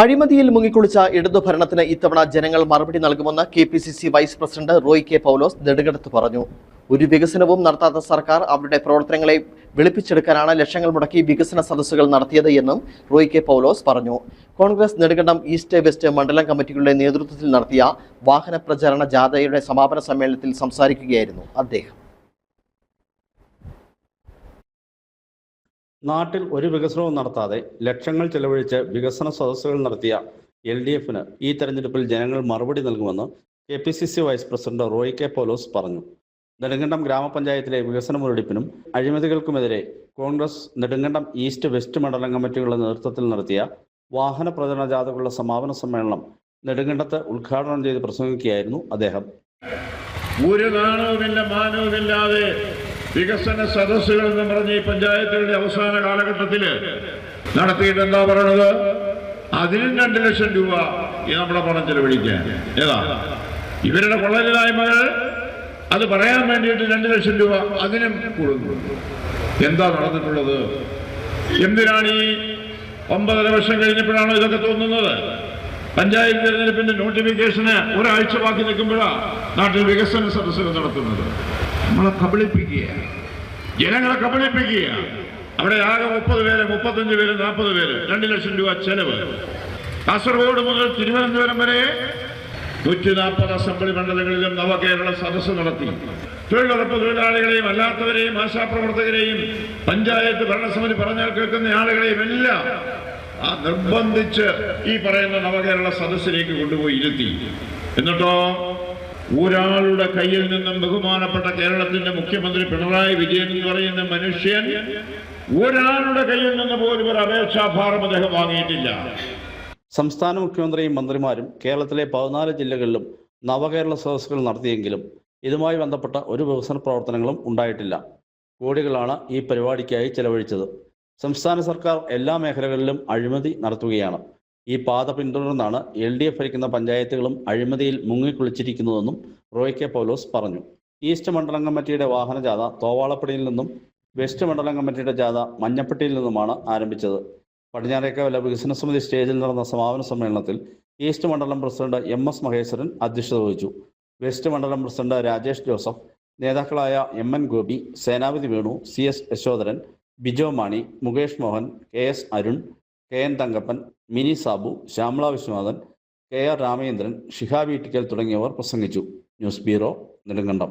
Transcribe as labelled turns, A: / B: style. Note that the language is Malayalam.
A: അഴിമതിയിൽ മുങ്ങിക്കുളിച്ച ഇടതു ഭരണത്തിന് ഇത്തവണ ജനങ്ങൾ മറുപടി നൽകുമെന്ന് K P C C vice president Roy K Paulose നെടുകടത്ത് പറഞ്ഞു. ഒരു വികസനവും നടത്താത്ത സർക്കാർ അവരുടെ പ്രവർത്തനങ്ങളെ വെളുപ്പിച്ചെടുക്കാനാണ് ലക്ഷങ്ങൾ മുടക്കി വികസന സദസ്സുകൾ നടത്തിയത് എന്നും റോയ് കെ പൗലോസ് പറഞ്ഞു. കോൺഗ്രസ് നെടുകണ്ടം ഈസ്റ്റ് വെസ്റ്റ് മണ്ഡലം കമ്മിറ്റികളുടെ നേതൃത്വത്തിൽ നടത്തിയ വാഹന പ്രചാരണ ജാഥയുടെ സമാപന സമ്മേളനത്തിൽ സംസാരിക്കുകയായിരുന്നു അദ്ദേഹം.
B: നാട്ടിൽ ഒരു വികസനവും നടത്താതെ ലക്ഷങ്ങൾ ചെലവഴിച്ച് വികസന സദസ്സുകൾ നടത്തിയ എൽ ഡി എഫിന് ഈ തെരഞ്ഞെടുപ്പിൽ ജനങ്ങൾ മറുപടി നൽകുമെന്ന് K P C C vice president Roy K Paulose പറഞ്ഞു. നെടുങ്കണ്ടം ഗ്രാമപഞ്ചായത്തിലെ വികസന മുരടിപ്പിനും അഴിമതികൾക്കുമെതിരെ കോൺഗ്രസ് നെടുങ്കണ്ടം ഈസ്റ്റ് വെസ്റ്റ് മണ്ഡലം കമ്മിറ്റികളുടെ നേതൃത്വത്തിൽ നടത്തിയ വാഹന പ്രചരണ ജാഥകളുടെ സമാപന സമ്മേളനം നെടുങ്കണ്ടത്ത് ഉദ്ഘാടനം ചെയ്ത് പ്രസംഗിക്കുകയായിരുന്നു അദ്ദേഹം.
C: ഒരു നാണവുമില്ല മാനവുമില്ലാതെ വികസന സദസ്സുകൾ എന്ന് പറഞ്ഞ ഈ പഞ്ചായത്തുകളുടെ അവസാന കാലഘട്ടത്തിൽ നടത്തിയിട്ട് എന്താ പറയണത്? അതിനും രണ്ട് ലക്ഷം രൂപ ഈ നമ്മുടെ പണം ചെലവഴിക്കാൻ ഏതാ? ഇവരുടെ കൊള്ളരുതായ്മകൾ അത് പറയാൻ വേണ്ടിയിട്ട് രണ്ട് ലക്ഷം രൂപ അതിനും കൊടുക്കുന്നു എന്താ നടന്നിട്ടുള്ളത്? എന്തിനാണ് ഈ ഒമ്പതര വർഷം കഴിഞ്ഞപ്പോഴാണോ ഇതൊക്കെ തോന്നുന്നത്? പഞ്ചായത്ത് തിരഞ്ഞെടുപ്പിന്റെ നോട്ടിഫിക്കേഷന് ഒരാഴ്ച ബാക്കി നിൽക്കുമ്പോഴാണ് നാട്ടിൽ വികസന സദസ്സുകൾ നടത്തുന്നത്. നമ്മളെ കബളിപ്പിക്കുക ജനങ്ങളെ കബളിപ്പിക്കുക അവിടെ ആകെ മുപ്പത് പേര് മുപ്പത്തഞ്ച് പേര് നാൽപ്പത് പേര്. രണ്ട് ലക്ഷം രൂപ ചെലവ്. കാസർഗോഡ് മുതൽ തിരുവനന്തപുരം വരെ നൂറ്റി നാൽപ്പത് അസംബ്ലി മണ്ഡലങ്ങളിലും നവകേരള സദസ്സ് നടത്തി. തൊഴിലുറപ്പ് തൊഴിലാളികളെയും അല്ലാത്തവരെയും ആശാപ്രവർത്തകരെയും പഞ്ചായത്ത് ഭരണസമിതി പറഞ്ഞാൽ കേൾക്കുന്ന ആളുകളെയും എല്ലാം ആ നിർബന്ധിച്ച് ഈ പറയുന്ന നവകേരള സദസ്സിലേക്ക് കൊണ്ടുപോയി ഇരുത്തി. എന്നിട്ടോ ഒരാളുടെ കയ്യിൽ നിന്നും ബഹുമാനപ്പെട്ട കേരളത്തിന്റെ മുഖ്യമന്ത്രി പിണറായി വിജയൻ എന്ന് പറയുന്ന മനുഷ്യൻ ഒരാളുടെ കയ്യിൽ നിന്ന് പോലും ഒരു അപേക്ഷാഭാരം അദ്ദേഹം വാങ്ങിയിട്ടില്ല.
B: സംസ്ഥാന മുഖ്യമന്ത്രിയും മന്ത്രിമാരും കേരളത്തിലെ പതിനാല് ജില്ലകളിലും നവകേരള സദസ്സുകൾ നടത്തിയെങ്കിലും ഇതുമായി ബന്ധപ്പെട്ട ഒരു വികസന പ്രവർത്തനങ്ങളും ഉണ്ടായിട്ടില്ല. കോടികളാണ് ഈ പരിപാടിക്കായി ചെലവഴിച്ചത്. സംസ്ഥാന സർക്കാർ എല്ലാ മേഖലകളിലും അഴിമതി നടത്തുകയാണ്. ഈ പാത പിന്തുടർന്നാണ് എൽ ഡി എഫ് ഭരിക്കുന്ന പഞ്ചായത്തുകളും അഴിമതിയിൽ മുങ്ങിക്കുളിച്ചിരിക്കുന്നതെന്നും റോയ് കെ പൗലോസ് പറഞ്ഞു. ഈസ്റ്റ് മണ്ഡലം കമ്മിറ്റിയുടെ വാഹനജാഥ തോവാളപ്പടിയിൽ നിന്നും വെസ്റ്റ് മണ്ഡലം കമ്മിറ്റിയുടെ ജാഥ മഞ്ഞപ്പെട്ടിയിൽ നിന്നുമാണ് ആരംഭിച്ചത്. പടിഞ്ഞാറേക്കവല വികസന സമിതി സ്റ്റേജിൽ നടന്ന സമാപന സമ്മേളനത്തിൽ ഈസ്റ്റ് മണ്ഡലം പ്രസിഡന്റ് എം എസ് മഹേശ്വരൻ അധ്യക്ഷത വഹിച്ചു. വെസ്റ്റ് മണ്ഡലം പ്രസിഡന്റ് രാജേഷ് ജോസഫ് നേതാക്കളായ M N Gopi Senapathi Venu C S Yashodharan Bijo Mani Mukesh Mohan K S Arun K N Thankappan Mini Sabu Shyamala Viswanathan K R Ramachandran Shihabi Ittikkal തുടങ്ങിയവർ പ്രസംഗിച്ചു. News bureau Nedumkandam.